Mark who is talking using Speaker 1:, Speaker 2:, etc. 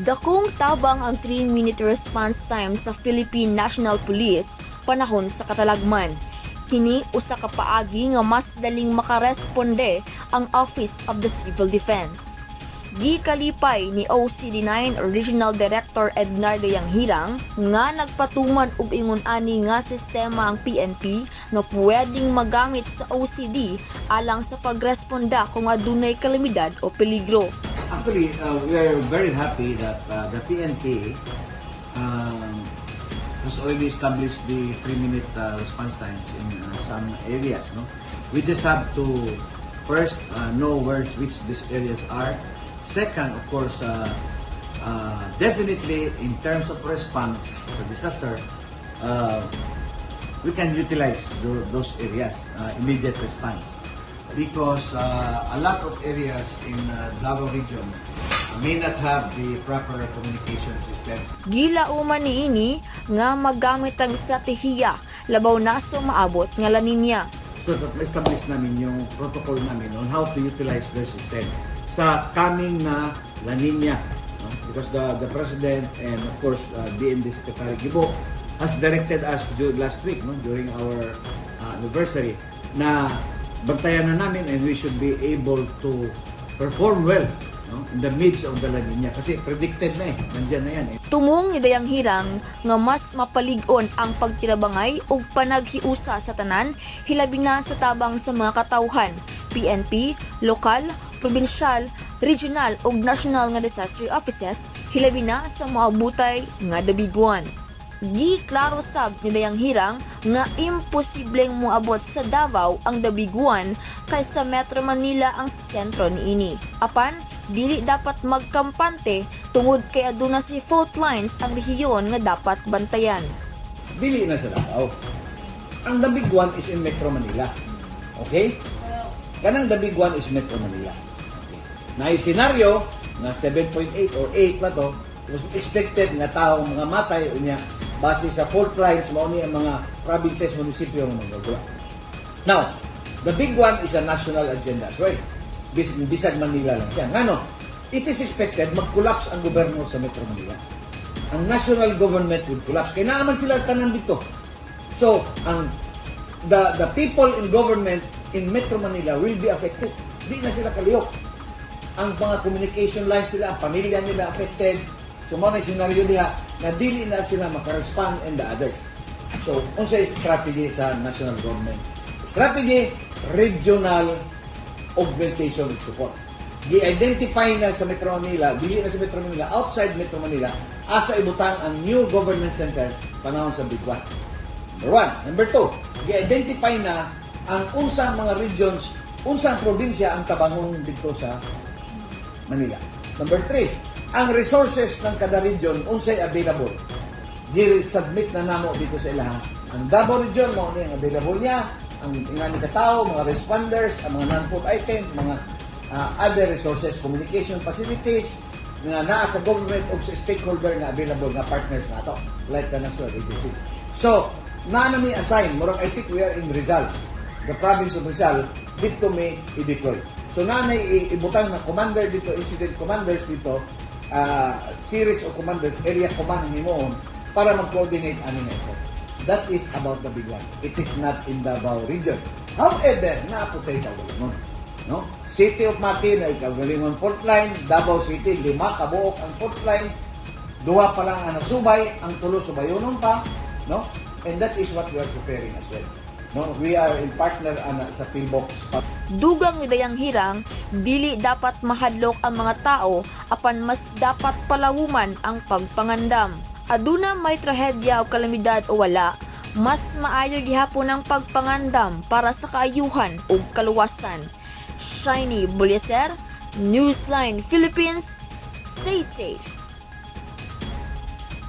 Speaker 1: Dakong tabang ang 3-minute response time sa Philippine National Police panahon sa katalagman. Kini usa ka paagi nga mas daling makaresponde ang Office of the Civil Defense. Gikalipay ni OCD9 Regional Director Ednardo Yanghirang nga nagpatuman og ingon ani nga sistema ang PNP nga pwedeng magamit sa OCD alang sa pagresponda kung adunay kalamidad o peligro.
Speaker 2: Actually, uh, we are very happy that uh, the PNP um, has already established the three-minute uh, response times in uh, some areas. No, we just have to first uh, know where which these areas are. Second, of course, uh, uh, definitely in terms of response to disaster, uh, we can utilize tho- those areas, uh, immediate response because uh, a lot of areas in uh, Davao region may not have the proper communication system.
Speaker 1: Gilauman ni ini nga magamit ang estratehiya labaw na sa maabot nga laninya.
Speaker 2: So that establish namin yung protocol namin on how to utilize their system sa coming na La Nina. No? Because the, the President and of course uh, DND Secretary Gibo has directed us last week no, during our uh, anniversary na bantayan na namin and we should be able to perform well no, in the midst of the La Nina. Kasi predicted na eh. Nandyan na yan eh.
Speaker 1: Tumong ni Dayang Hirang nga mas mapalig-on ang pagtirabangay ug panaghiusa sa tanan hilabi na sa tabang sa mga katawhan, PNP, lokal, probinsyal, regional ug national nga disaster offices hilabi na sa mga nga dabiguan. Gi klaro sab ni Dayang Hirang nga imposibleng moabot sa Davao ang dabiguan kaysa Metro Manila ang sentro niini. Apan dili dapat magkampante tungod kay aduna si fault lines ang rehiyon nga dapat bantayan.
Speaker 2: dili na sa Davao. Ang one is in Metro Manila. Okay? Kanang one is Metro Manila. Na senaryo na 7.8 or 8 pa to was expected nga taong mga matay unya base sa fault lines mao ni ang mga provinces munisipyo ng magagawa. Now, the big one is a national agenda as well. Bis bisag Manila lang siya. Ngano? It is expected mag-collapse ang gobyerno sa Metro Manila ang national government would collapse. Kaya naaman sila tanan dito. So, ang the the people in government in Metro Manila will be affected. Di na sila kaliyok. Ang mga communication lines nila, ang pamilya nila affected. So, mo na scenario diha na dili na sila makarespond and the others. So, unsa strategy sa national government? Strategy, regional augmentation of support. Gi-identify na sa Metro Manila, dili na sa Metro Manila, outside Metro Manila, asa ibutang ang new government center panahon sa Big. Number one. Number two, gi-identify na ang unsang mga regions, unsang probinsya ang tabangon dito sa Manila. Number three, ang resources ng kada region, unsay available. Gi-submit na namo dito sa ilaha. Ang Davao region, mo ang available niya, ang ingani katao, mga responders, ang mga non-food items, mga uh, other resources, communication facilities, nga naa sa government o sa stakeholder nga available nga partners nato like the national agencies. So, na nami assign, murag I think we are in Rizal, the province of Rizal, dito may i-deploy. So, na may ibutang na commander dito, incident commanders dito, uh, series of commanders, area command himoon para mag-coordinate na ito. That is about the big one. It is not in Davao region. However, naaputay sa nun. No? City of Mati na ikagalingon port line, Davao City, lima kabuok ang port line, duwa pa lang ang nasubay, ang tulo subayonon pa, no? And that is what we are preparing as well. No, we are in partner ana sa Pillbox
Speaker 1: Dugang Dayang Hirang, dili dapat mahadlok ang mga tao apan mas dapat palawuman ang pagpangandam. Aduna may trahedya o kalamidad o wala, mas maayo gihapon ang pagpangandam para sa kaayuhan o kaluwasan. Shiny Bulyeser, Newsline Philippines, stay safe.